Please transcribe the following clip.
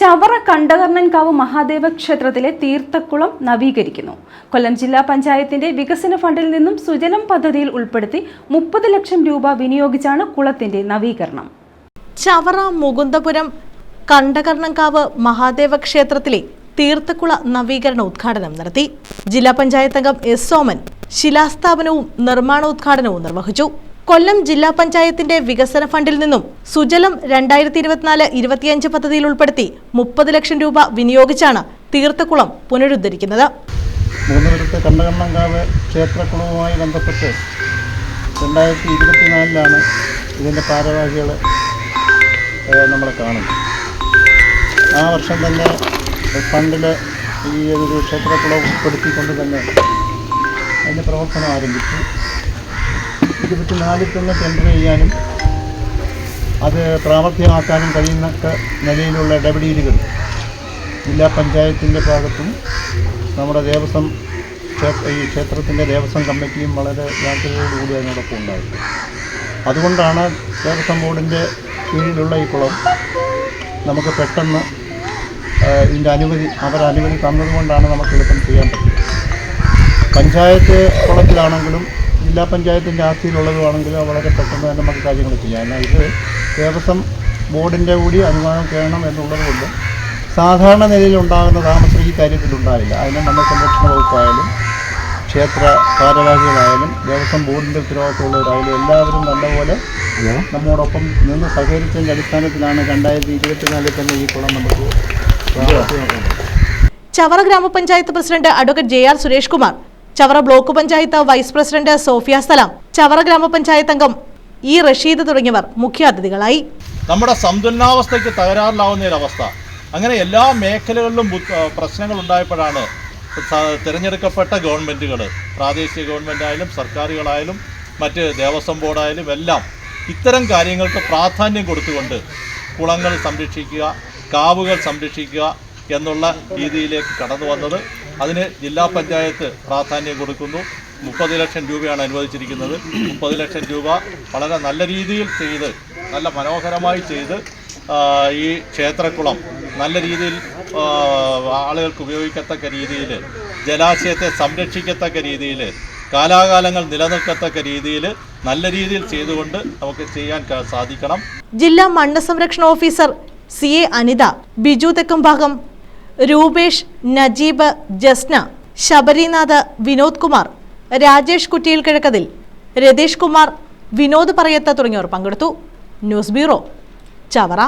ചവറ കണ്ടകർണൻകാവ് മഹാദേവ ക്ഷേത്രത്തിലെ തീർത്ഥക്കുളം നവീകരിക്കുന്നു. കൊല്ലം ജില്ലാ പഞ്ചായത്തിന്റെ വികസന ഫണ്ടിൽ നിന്നും സുജലം പദ്ധതിയിൽ ഉൾപ്പെടുത്തി മുപ്പത് ലക്ഷം രൂപ വിനിയോഗിച്ചാണ് കുളത്തിന്റെ നവീകരണം. ചവറ മുകുന്ദപുരം കണ്ടകർണൻകാവ് മഹാദേവ ക്ഷേത്രത്തിലെ തീർത്ഥക്കുള നവീകരണ ഉദ്ഘാടനം നടത്തി. ജില്ലാ പഞ്ചായത്ത് അംഗം എസ് സോമൻ ശിലാസ്ഥാപനവും നിർമ്മാണോദ്ഘാടനവും നിർവഹിച്ചു. കൊല്ലം ജില്ലാ പഞ്ചായത്തിന്റെ വികസന ഫണ്ടിൽ നിന്നും സുജലം രണ്ടായിരത്തി ഇരുപത്തിനാല് ഇരുപത്തിയഞ്ച് പദ്ധതിയിൽ ഉൾപ്പെടുത്തി മുപ്പത് ലക്ഷം രൂപ വിനിയോഗിച്ചാണ് തീർത്ഥക്കുളം പുനരുദ്ധരിക്കുന്നത്. മൂന്നുപുരത്തെ കണ്ടകണ്ണങ്കാവ് ക്ഷേത്രക്കുളവുമായി ബന്ധപ്പെട്ട് രണ്ടായിരത്തി ഇരുപത്തിനാലിലാണ് ഇതിന്റെ ഭാരവാഹികൾ നമ്മൾ കാണുന്നത്. ആ വർഷം തന്നെ ഫണ്ടിൽ ഈ ഒരു ക്ഷേത്രക്കുളം ഉൾപ്പെടുത്തിക്കൊണ്ട് തന്നെ അതിന്റെ പ്രവർത്തനം ആരംഭിച്ചു. ഇരുപത്തിനാലിൽ ടെൻഡർ ചെയ്യാനും അത് പ്രാവർത്തികമാക്കാനും കഴിയുന്ന നിലയിലുള്ള ഇടപെടലുകൾ ജില്ലാ പഞ്ചായത്തിന്റെ ഭാഗത്തും നമ്മുടെ ദേവസ്വം ഈ ക്ഷേത്രത്തിന്റെ ദേവസ്വം കമ്മിറ്റിയും വളരെ ജാഗ്രതയോടുകൂടി അതിനോടൊപ്പം ഉണ്ടായിരുന്നു. അതുകൊണ്ടാണ് ദേവസ്വം ബോർഡിന്റെ കീഴിലുള്ള ഈ കുളം നമുക്ക് പെട്ടെന്ന് ഇതിന്റെ അനുമതി അവർ അനുമതി തന്നതുകൊണ്ടാണ് നമുക്ക് എളുപ്പം ചെയ്യാൻ പറ്റുന്നത്. പഞ്ചായത്ത് കുളത്തിലാണെങ്കിലും ജില്ലാ പഞ്ചായത്തിന്റെ ആസ്തിയിലുള്ളതുമാണെങ്കിൽ വളരെ പെട്ടെന്ന് തന്നെ നമുക്ക് കാര്യങ്ങൾ ചെയ്യാം. എന്നാൽ ഇത് ദേവസ്വം ബോർഡിന്റെ കൂടി അനുവാദം എന്നുള്ളത് കൊണ്ട് സാധാരണ നിലയിൽ ഉണ്ടാകുന്ന താമസം ഈ കാര്യത്തിലുണ്ടായില്ല അതിന് നമ്മൾ സംരക്ഷണ വകുപ്പായാലും ക്ഷേത്ര ഭാരവാഹികളായാലും ദേവസ്വം ബോർഡിന്റെ ഉത്തരവാദിത്തമുള്ളവരായാലും എല്ലാവരും നല്ലപോലെ നമ്മോടൊപ്പം നിന്ന് സഹകരിച്ചതിന്റെ അടിസ്ഥാനത്തിലാണ് രണ്ടായിരത്തി ഇരുപത്തിനാലിൽ തന്നെ ഈ കുളം നമുക്ക് ചവറ ഗ്രാമപഞ്ചായത്ത് president advocate J R Suresh Kumar Chavara block panchayat vice president Sofia Salam Chavara ഗ്രാമപഞ്ചായത്ത് അംഗം ഇ റഷീദ് തുടങ്ങിയവർ മുഖ്യാതിഥികളായി. നമ്മുടെ സന്തുലനാവസ്ഥയ്ക്ക് തകരാറിലാവുന്ന ഒരവസ്ഥ അങ്ങനെ എല്ലാ മേഖലകളിലും പ്രശ്നങ്ങൾ ഉണ്ടായപ്പോഴാണ് തിരഞ്ഞെടുക്കപ്പെട്ട ഗവൺമെന്റുകൾ പ്രാദേശിക ഗവൺമെന്റ് ആയാലും സർക്കാരുകളായാലും മറ്റ് ദേവസ്വം ബോർഡായാലും എല്ലാം ഇത്തരം കാര്യങ്ങൾക്ക് പ്രാധാന്യം കൊടുത്തുകൊണ്ട് കുളങ്ങൾ സംരക്ഷിക്കുക കാവുകൾ സംരക്ഷിക്കുക എന്നുള്ള രീതിയിലേക്ക് കടന്നു വന്നത് അതിന് ജില്ലാ പഞ്ചായത്ത് പ്രാധാന്യം കൊടുക്കുന്നു. മുപ്പത് ലക്ഷം രൂപയാണ് അനുവദിച്ചിരിക്കുന്നത്. മുപ്പത് ലക്ഷം രൂപ വളരെ നല്ല രീതിയിൽ ചെയ്ത് നല്ല മനോഹരമായി ചെയ്ത് ഈ ക്ഷേത്രക്കുളം നല്ല രീതിയിൽ ആളുകൾക്ക് ഉപയോഗിക്കത്തക്ക രീതിയിൽ ജലാശയത്തെ സംരക്ഷിക്കത്തക്ക രീതിയിൽ കാലാകാലങ്ങൾ നിലനിൽക്കത്തക്ക രീതിയിൽ നല്ല രീതിയിൽ ചെയ്തുകൊണ്ട് നമുക്ക് ചെയ്യാൻ സാധിക്കണം. ജില്ലാ മണ്ണ് സംരക്ഷണ officer C A Anitha Biju Thekkumbhagam Rupesh Najeeb Jasna Sabarinath Vinod Kumar Rajesh കുട്ടിയിൽ കിഴക്കതിൽ രതീഷ് കുമാർ വിനോദ് പറയത്ത തുടങ്ങിയവർ പങ്കെടുത്തു. News bureau Chavara.